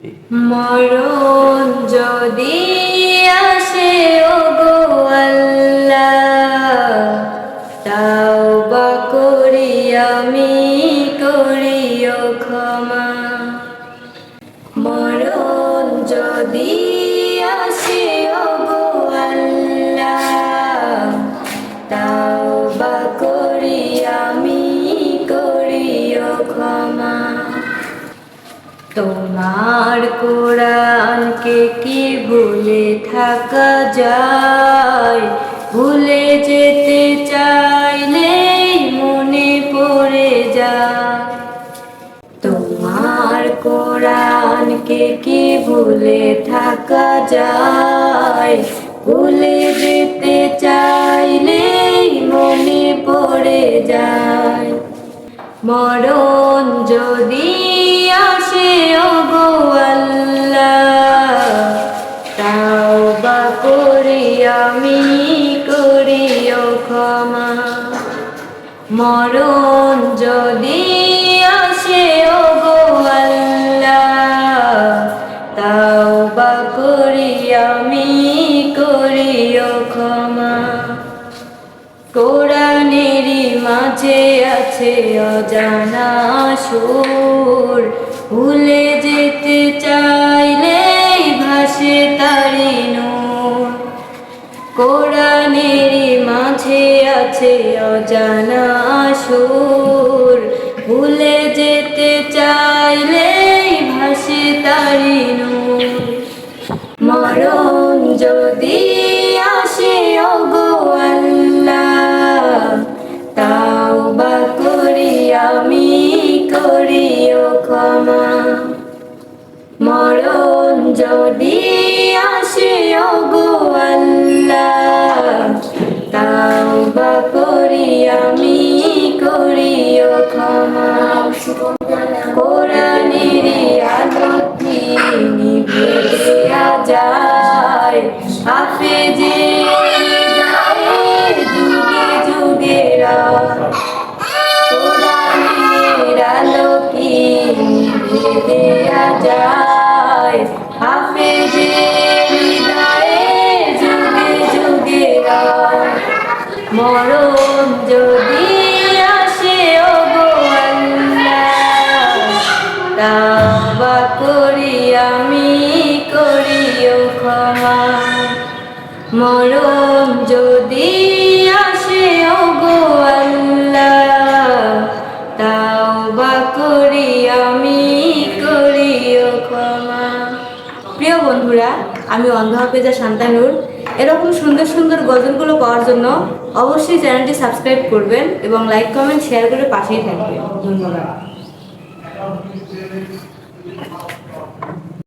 মরণ যদি আসে ও গো আল্লাহ, তাওবা করি আমি, করিও ক্ষমা। মরণ যদি আসে ও গো আল্লাহ, তাওবা করি আমি, করিও ক্ষমা। তোমার কোরআনকে কি ভুলে থাকা যায়? ভুলে যেতে চাইলে মনে পড়ে যায়। তোমার কোরআনকে কি ভুলে থাকা যায়? ভুলে যেতে চাইলে মনে পড়ে যায়। মরণ যদি আসে ও গো আল্লাহ। তাওবা করি আমি, করিও ক্ষমা। মরণ যদি আসে ও গো আল্লাহ। তাওবা করি আমি, করিও ক্ষমা। কোরআনেরই মাঝে আছে অজানা সুর। ভুলে যেতে চাইলে ভাসে তারি নূর। কোরআনের মাঝে আছে অজানা সুর। ভুলে যেতে চাইলেই чего মরণ যদি আসে ও গো আল্লাহ তাওবা করি, আমি ক্ষমা। প্রিয় বন্ধুরা, আমি অন্ধ হাফেজা শান্তানুর। এরকম সুন্দর সুন্দর গজলগুলো পাওয়ার জন্য অবশ্যই চ্যানেলটি সাবস্ক্রাইব করবেন এবং লাইক, কমেন্ট, শেয়ার করে পাশেই থাকবেন। ধন্যবাদ।